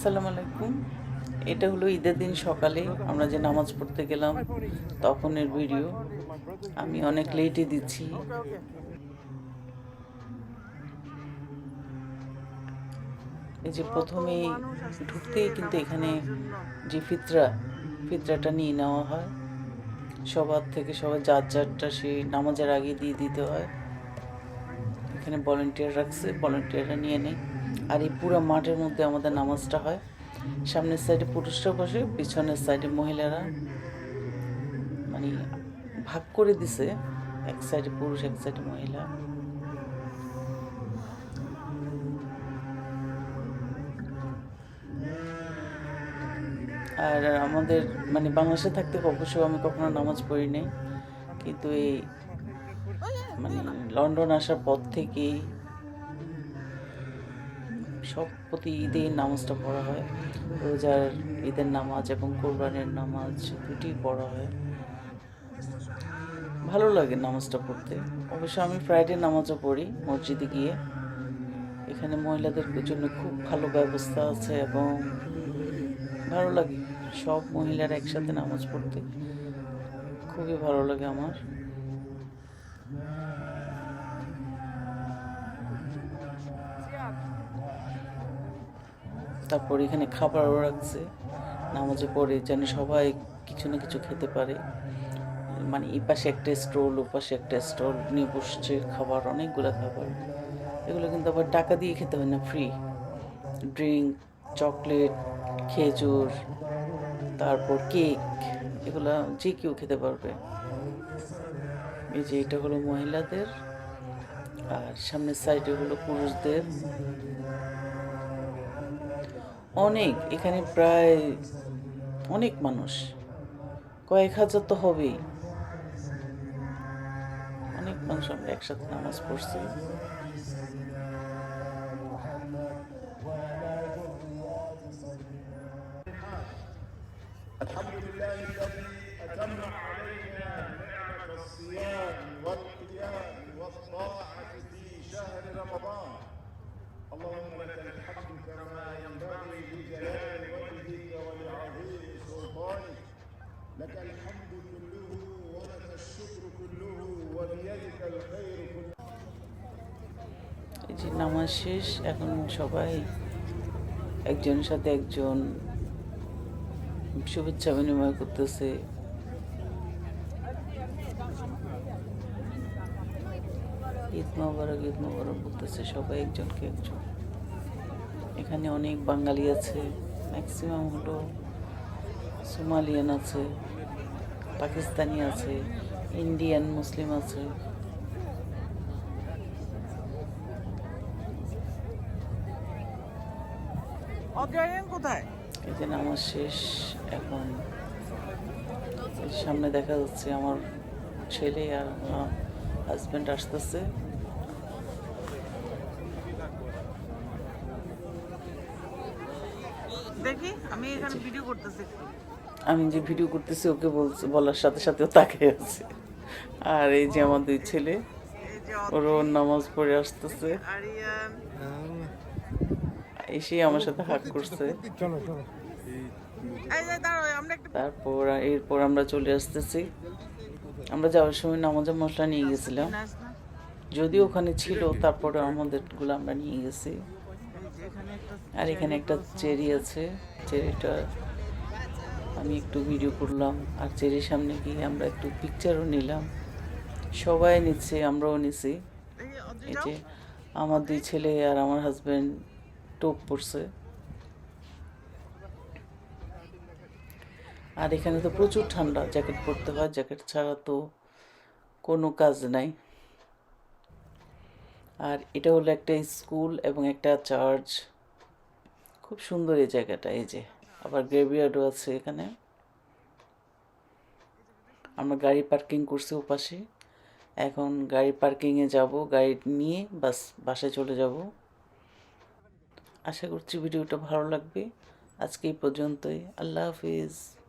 আসসালামু আলাইকুম। এটা হলো ঈদের দিন সকালে আমরা যে নামাজ পড়তে গেলাম, তখনের ভিডিও। আমি অনেক লেটে দিচ্ছি। এই যে প্রথমে ঢুকতেই কিন্তু এখানে যে ফিতরা, ফিতরাটা নিয়ে নেওয়া হয়। সবার থেকে সবার যার যারটা সেই নামাজের আগে দিয়ে দিতে হয়। এখানে ভলেন্টিয়ার রাখছে ভলেন্টিয়াররা নিয়ে নেয়। আর এই পুরো মাঠের মধ্যে আমাদের নামাজটা হয়। সামনের সাইডে পুরুষরা বসে, পিছনের সাইডে মহিলারা। মানে ভাগ করে দিছে, এক সাইডে পুরুষ, এক সাইডে মহিলা। আর আমাদের মানে বাংলাদেশে থাকতে অবশ্যই আমি কখনো নামাজ পড়ি নাই। কিন্তু এই মানে লন্ডন আসার পর থেকেই সব প্রতি ঈদে নামাজটা পড়া হয়। রোজার ঈদের নামাজ এবং কোরবানের নামাজ দুটি পড়া হয়। ভালো লাগে নামাজটা পড়তে। অবশ্য আমি ফ্রাইডে নামাজও পড়ি মসজিদে গিয়ে। এখানে মহিলাদের জন্য খুব ভালো ব্যবস্থা আছে এবং ভালো লাগে। সব মহিলারা একসাথে নামাজ পড়তে। খুবই ভালো লাগে আমার। তারপর এখানে খাবারও রাখছে। নামাজে পড়ে যেন সবাই কিছু না কিছু খেতে পারে। মানে এই পাশে একটা স্টল, ও পাশে একটা স্টল, নিয়ে বসছে খাবার, অনেকগুলো খাবার। এগুলো কিন্তু আবার টাকা দিয়ে খেতে হয় না ফ্রি ড্রিঙ্ক চকলেট খেজুর, তারপর কেক এগুলো যে কেউ খেতে পারবে। এই যে এটা হলো মহিলাদের, আর সামনের সাইডে হলো পুরুষদের। অনেক এখানে প্রায় অনেক মানুষ কয়েক হাজার তো হবেই অনেক মানুষ আমরা একসাথে নামাজ পড়ছি الحمد لله الذي أتم علينا نعمة الصيام والقيام والطاعة في شهر رمضان اللهم لك الحمد كما ينبغي لجلال وجهك ولعظيم سلطانك لك الحمد كله ولك الشكر كله وبيدك الخير كله এই যে নামাজ শেষ এখন সবাই একজনের সাথে একজন শুভেচ্ছা বিনিময় করতেছে ঈদ মোবারক ঈদ মোবারক বলতেছে সবাই একজনকে একজন এখানে অনেক বাঙালি আছে ম্যাক্সিমাম হলো সোমালিয়ান আছে পাকিস্তানি আছে ইন্ডিয়ান মুসলিম আছে। কোথায়? নামাজ শেষ এখন। সামনে দেখা যাচ্ছে আমার ছেলে আর হাজব্যান্ড আসতেছে। দেখি আমি এখানে ভিডিও করতেছি আমি যে ভিডিও করতেছি ওকে বলছে বলার সাথে সাথে ও তাকিয়ে আছে। আর এই যে আমার দুই ছেলে এই যে ওর ওর নামাজ পড়ে আসতেছে। এসে আমার সাথে হাক করছে। এই যে দাঁড়াও আমরা একটা তারপর এরপর আমরা চলে আসতেছি। আমরা যাওয়ার সময় নামাজের মশলা নিয়ে গেছিলাম। যদি ওখানে ছিল তারপরে আমাদেরগুলো আমরা নিয়ে গেছি। আর এখানে একটা চেরি আছে। চেরিটা আমি একটু ভিডিও করলাম। আর চেরির সামনে গিয়ে আমরা একটু পিকচারও নিলাম। সবাই নিচ্ছে আমরাও নিছি। এই যে আমার দুই ছেলে আর আমার হাজব্যান্ড টোপ পড়ছে আর এখানে তো প্রচুর ঠান্ডা জ্যাকেট পরতে হয় জ্যাকেট ছাড়া তো কোনো কাজ নাই। আর এটা হলো একটা স্কুল এবং একটা চার্চ। খুব সুন্দর এই জায়গাটা, এই যে। আবার গ্রেভিয়ার্ডও আছে এখানে। আমরা গাড়ি পার্কিং করছি ওপাশে। এখন গাড়ি পার্কিংয়ে যাব, গাড়ি নিয়ে বাস, বাসায় চলে যাব। আশা করছি ভিডিওটা ভালো লাগবে। আজকে এই পর্যন্তই। আল্লাহ হাফিজ।